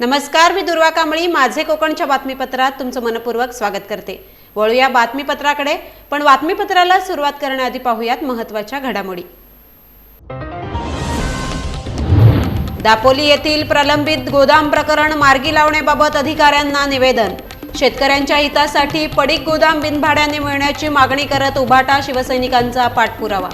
नमस्कार मी दुर्वा कांबळी. माझे कोकणच्या बातमीपत्रात तुमचं मनपूर्वक स्वागत करते. वळूया बातमीपत्राकडे पण बातमीपत्राला सुरुवात करण्याआधी पाहूयात महत्त्वाच्या घडामोडी. दापोली येथील प्रलंबित गोदाम प्रकरण मार्गी लावण्याबाबत अधिकाऱ्यांना निवेदन. शेतकऱ्यांच्या हितासाठी पडीक गोदाम बिनभाड्याने मिळण्याची मागणी करत उभाटा शिवसैनिकांचा पाठपुरावा.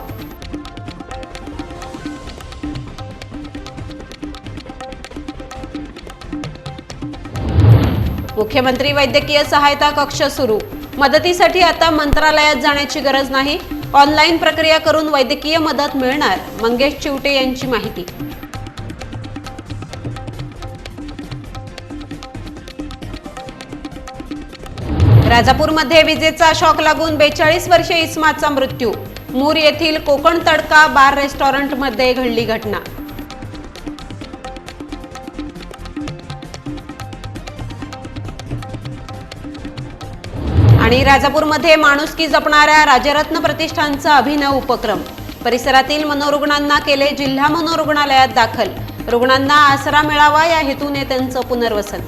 मुख्यमंत्री वैद्यकीय सहायता कक्ष सुरू. मदतीसाठी आता मंत्रालयात जाण्याची गरज नाही. ऑनलाईन प्रक्रिया करून वैद्यकीय मदत मिळणार मंगेश चिवटे यांची माहिती. राजापूरमध्ये विजेचा शॉक लागून बेचाळीस वर्षे इस्माचा मृत्यू. मूर येथील कोकण तडका बार रेस्टॉरंटमध्ये घडली घटना. आणि राजापूरमध्ये माणुसकी जपणाऱ्या राजरत्न प्रतिष्ठानचा अभिनव उपक्रम. परिसरातील मनोरुग्णांना केले जिल्हा मनोरुग्णालयात दाखल. रुग्णांना आसरा मिळावा या हेतूने त्यांचं पुनर्वसन.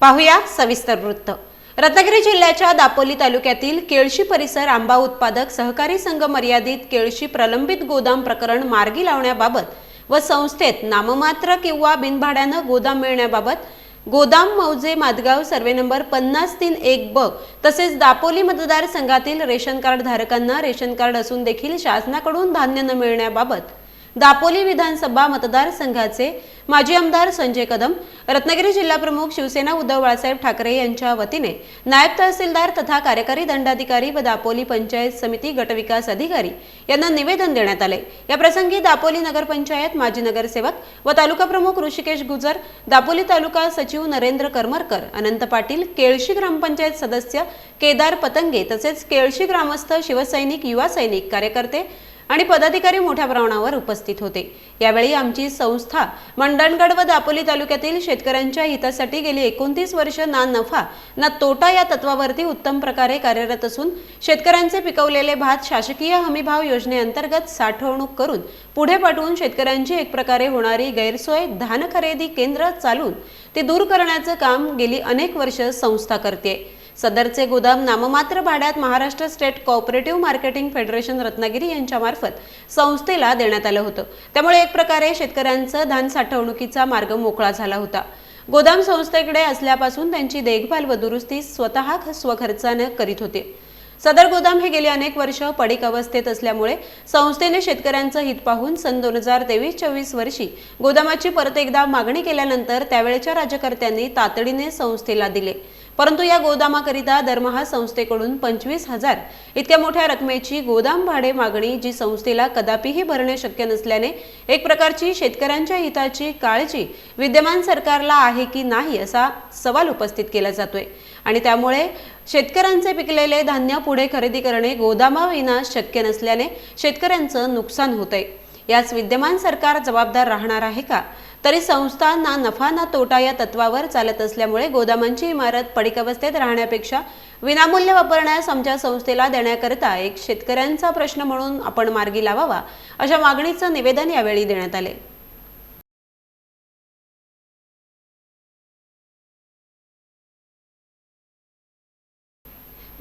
पाहूया सविस्तर वृत्त. रत्नागिरी जिल्ह्याच्या दापोली तालुक्यातील केळशी परिसर आंबा उत्पादक सहकारी संघ मर्यादित केळशी प्रलंबित गोदाम प्रकरण मार्गी लावण्याबाबत व संस्थेत नाममात्र किंवा बिनभाड्यानं गोदाम मिळण्याबाबत गोदाम मौजे मादगाव सर्वे नंबर पन्नास तीन एक ब तसेच दापोली मतदारसंघातील रेशन कार्ड धारकांना रेशन कार्ड असून देखील शासनाकडून धान्य न मिळण्याबाबत दापोली विधानसभा मतदारसंघाचे माजी आमदार संजय कदम रत्नागिरी जिल्हा प्रमुख शिवसेना उद्धव बाळासाहेब ठाकरे यांच्या वतीने नायब तहसीलदार तथा कार्यकारी दंडाधिकारी व दापोली पंचायत समिती गटविकास अधिकारी यांना निवेदन देण्यात आले. या प्रसंगी दापोली नगरपंचायत माजी नगरसेवक व तालुका प्रमुख ऋषिकेश गुजर दापोली तालुका सचिव नरेंद्र करमरकर अनंत पाटील केळशी ग्रामपंचायत सदस्य केदार पतंगे तसेच केळशी ग्रामस्थ शिवसैनिक युवा सैनिक कार्यकर्ते आणि पदाधिकारी मोठ्या प्रमाणावर उपस्थित होते. यावेळी आमची संस्था मंडणगड व दापोली तालुक्यातील शेतकऱ्यांच्या हितासाठी गेली एकोणतीस वर्ष ना नफा ना तोटा या तत्वावरती उत्तम प्रकारे कार्यरत असून शेतकऱ्यांचे पिकवलेले भात शासकीय हमीभाव योजनेअंतर्गत साठवणूक करून पुढे पाठवून शेतकऱ्यांची एक प्रकारे होणारी गैरसोय धान खरेदी केंद्र चालून ते दूर करण्याचं काम गेली अनेक वर्ष संस्था करते सदरचे गोदाम नाममात्र भाड्यात Maharashtra state cooperative marketing federation Ratnagiri यांच्यामार्फत संस्थेला देण्यात आलं होतं. त्यामुळे एक प्रकारे शेतकऱ्यांचं धान साठवणुकीचा मार्ग मोकळा झाला होता. गोदाम संस्थेकडे असल्यापासून त्यांची देखभाल व दुरुस्ती स्वतः स्वखर्चानं करीत होते. सदर गोदाम हे गेली अनेक वर्ष पडीक अवस्थेत असल्यामुळे संस्थेने शेतकऱ्यांचं हित पाहून सन दोन हजार तेवीस चोवीस वर्षी गोदामाची परत एकदा मागणी केल्यानंतर त्यावेळच्या राज्यकर्त्यांनी तातडीने संस्थेला दिले. परंतु या गोदामाकरिता दरमहा संस्थेकडून पंचवीस हजार इतक्या मोठ्या रकमेची गोदाम भाडे मागणी जी संस्थेला कदापिही भरणे शक्य नसल्याने एक प्रकारची शेतकऱ्यांच्या हिताची काळजी विद्यमान सरकारला आहे की नाही असा सवाल उपस्थित केला जातोय. आणि त्यामुळे शेतकऱ्यांचे पिकलेले धान्य पुढे खरेदी करणे गोदामाविना शक्य नसल्याने शेतकऱ्यांचं नुकसान होत आहे यास विद्यमान सरकार जबाबदार राहणार आहे का? तरी संस्था ना नफा ना तोटा या तत्वावर चालत असल्यामुळे गोदामांची इमारत पडीक अवस्थेत राहण्यापेक्षा विनामूल्य वापरण्यास आमच्या संस्थेला देण्याकरिता एक शेतकऱ्यांचा प्रश्न म्हणून आपण मार्गी लावावा अशा मागणीचं निवेदन यावेळी देण्यात आले.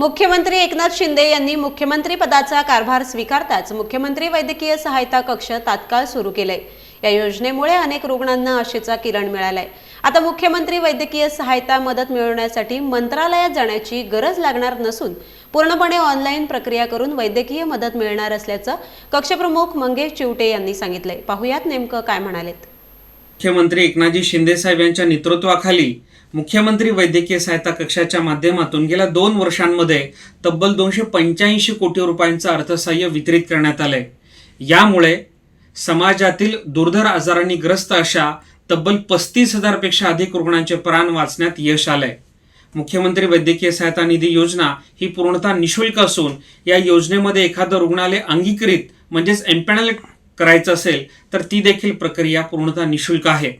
मुख्यमंत्री एकनाथ शिंदे यांनी मुख्यमंत्री पदाचा कारभार स्वीकारताच मुख्यमंत्री वैद्यकीय सहायता कक्ष तात्काळ सुरू केलंय या योजनेमुळे अनेक रुग्णांना आशेचा किरण मिळालाय. आता मुख्यमंत्री वैद्यकीय सहायता मदत मिळवण्यासाठी मंत्रालयात जाण्याची गरज लागणार नसून पूर्णपणे ऑनलाईन प्रक्रिया करून वैद्यकीय मदत मिळणार असल्याचं कक्षप्रमुख मंगेश चिवटे यांनी सांगितलंय. पाहुयात नेमकं काय म्हणालेत. मुख्यमंत्री एकनाथजी शिंदेसाहेब यांच्या नेतृत्वाखाली मुख्यमंत्री वैद्यकीय सहायता कक्षाच्या माध्यमातून गेल्या दोन वर्षांमध्ये तब्बल दोनशे पंच्याऐंशी कोटी रुपयांचं अर्थसहाय्य वितरित करण्यात आलंय. यामुळे समाजातील दुर्धर आजारांनी ग्रस्त अशा तब्बल पस्तीस हजारपेक्षा अधिक रुग्णांचे प्राण वाचण्यात यश आलंय. मुख्यमंत्री वैद्यकीय सहायता निधी योजना ही पूर्णतः निशुल्क असून या योजनेमध्ये एखादं रुग्णालय अंगीकृत म्हणजेच एम्पॅनल करायचं असेल तर ती देखील प्रक्रिया पूर्णतः निशुल्क आहे.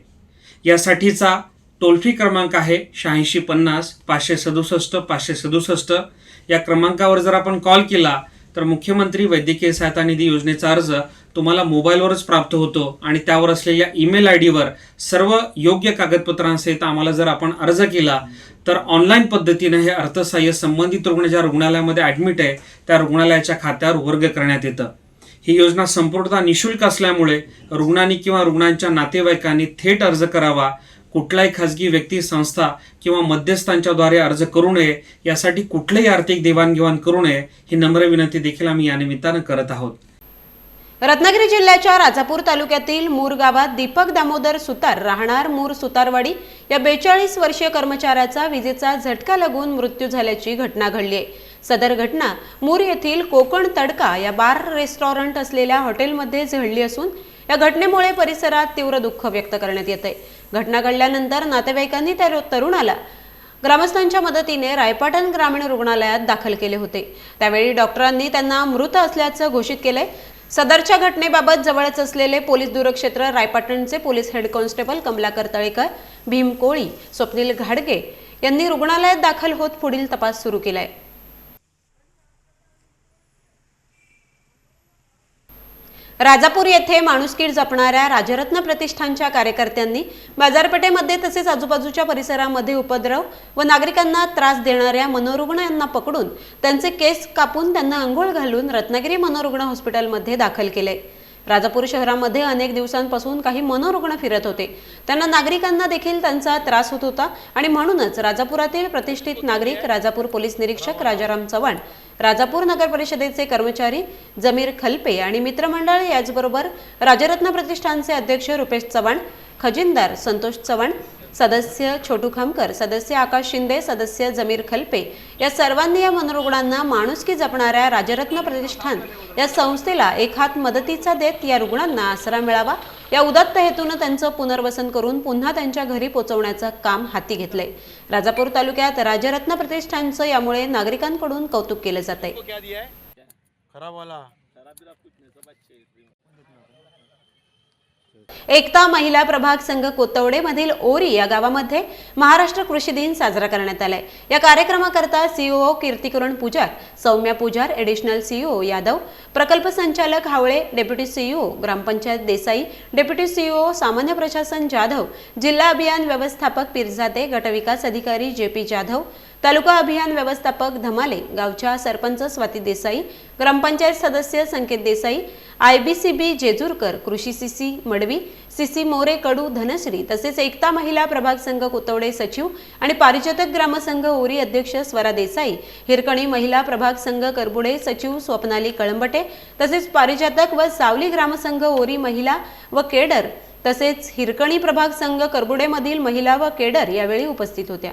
यासाठीचा टोल फ्री क्रमांक आहे शहाऐंशी पन्नास पाचशे सदुसष्ट पाचशे सदुसष्ट. या क्रमांकावर जर आपण कॉल केला तर मुख्यमंत्री वैद्यकीय सहायता निधी योजनेचा अर्ज तुम्हाला मोबाईलवरच प्राप्त होतो आणि त्यावर असलेल्या ईमेल आय डीवर सर्व योग्य कागदपत्रांसहित आम्हाला जर आपण अर्ज केला तर ऑनलाईन पद्धतीने हे अर्थसहाय्य संबंधित रुग्ण ज्या रुग्णालयामध्ये ॲडमिट आहे. त्या रुग्णालयाच्या खात्यावर वर्ग करण्यात येतं. ही योजना संपूर्णतः निशुल्क असल्यामुळे रुग्णांनी किंवा रुग्णांच्या नातेवाईकांनी थेट अर्ज करावा कुठलाही खाजगी व्यक्ती संस्था किंवा मध्यस्थांच्याद्वारे अर्ज करू नये यासाठी कुठलेही आर्थिक देवाणघेवाण करू नये ही नम्र विनंती देखील आम्ही या निमित्तानं करत आहोत. रत्नागिरी जिल्ह्याच्या राजापूर तालुक्यातील मूर गावात दीपक दामोदर सुतार राहणार मूर सुतारवाडी या बेचाळीस वर्षीय कर्मचाऱ्याचा विजेचा झटका लागून मृत्यू झाल्याची घटना घडली आहे. सदर घटना मूर येथील कोकण तडका या बार रेस्टॉरंट असलेल्या हॉटेलमध्ये झडली असून या घटनेमुळे परिसरात तीव्र दुःख व्यक्त करण्यात येत आहे घटना घडल्यानंतर नातेवाईकांनी त्या तरुणाला ग्रामस्थांच्या मदतीने रायपाटण ग्रामीण रुग्णालयात दाखल केले होते. त्यावेळी डॉक्टरांनी त्यांना मृत असल्याचं घोषित केलंय. सदरच्या घटनेबाबत जवळच असलेले पोलीस दूरक्षेत्र रायपाटणचे police head constable Kamalakar Talekar Bhim Koli Swapnil घाडगे यांनी रुग्णालयात दाखल होत पुढील तपास सुरू केलाय. राजापूर येथे माणुसकीर जपणाऱ्या राजरत्न प्रतिष्ठानच्या कार्यकर्त्यांनी बाजारपेठेमध्ये तसेच आजूबाजूच्या परिसरामध्ये उपद्रव व नागरिकांना त्रास देणाऱ्या मनोरुग्ण यांना पकडून त्यांचे केस कापून त्यांना अंघोळ घालून रत्नागिरी मनोरुग्ण हॉस्पिटलमध्ये दाखल केले. राजापूर शहरामध्ये अनेक दिवसांपासून काही मनोरुग्ण फिरत होते. त्यांना नागरिकांना देखील त्यांचा त्रास होत होता आणि म्हणूनच राजापुरातील प्रतिष्ठित नागरिक राजापूर पोलीस निरीक्षक राजाराम चव्हाण राजापूर नगर परिषदेचे कर्मचारी जमीर खलपे आणि मित्रमंडळ याचबरोबर राजरत्न प्रतिष्ठानचे अध्यक्ष रुपेश चव्हाण खजिनदार संतोष चव्हाण सदस्य छोटू खामकर सदस्य आकाश शिंदे सदस्य जमीर खलपे या सर्वांनी या मनोरुग्णांना माणुसकी जपणाऱ्या राजरत्न प्रतिष्ठान या संस्थेला एक हात मदतीचा देत या रुग्णांना आसरा मिळावा. या उदात्त हेतूनं त्यांचं पुनर्वसन करून पुन्हा त्यांच्या घरी पोहोचवण्याचं काम हाती घेतलंय. राजापूर तालुक्यात राजरत्न प्रतिष्ठानचं यामुळे नागरिकांकडून कौतुक केलं जात आहे क्या दिया है खराब वाला एकता महिला प्रभाग संघ कोतवडे मधील ओरी या गावामध्ये महाराष्ट्र कृषी दिन साजरा करण्यात आलाय. या कार्यक्रमाकरता CO Kirtikiran Pujar Saumya Pujar additional CEO Yadav प्रकल्प संचालक Havale deputy CEO gram panchayat Desai deputy CEO सामान्य प्रशासन जाधव जिल्हा अभियान व्यवस्थापक पिरजादे गटविकास अधिकारी जे पी जाधव तालुका अभियान व्यवस्थापक धमाले गावच्या सरपंच स्वाती देसाई ग्रामपंचायत सदस्य Sanket Desai I B C B Jejurkar कृषी सीसी मडवी सीसी मोरे कडू धनश्री तसेच एकता महिला प्रभाग संघ कोतवडे सचिव आणि पारिजातक ग्रामसंघ ओरी अध्यक्ष स्वरा देसाई हिरकणी महिला प्रभाग संघ करबुडे सचिव स्वप्नाली कळंबटे तसेच पारिजातक व सावली ग्रामसंघ ओरी महिला व केडर तसेच हिरकणी प्रभाग संघ करबुडेमधील महिला व केडर यावेळी उपस्थित होत्या.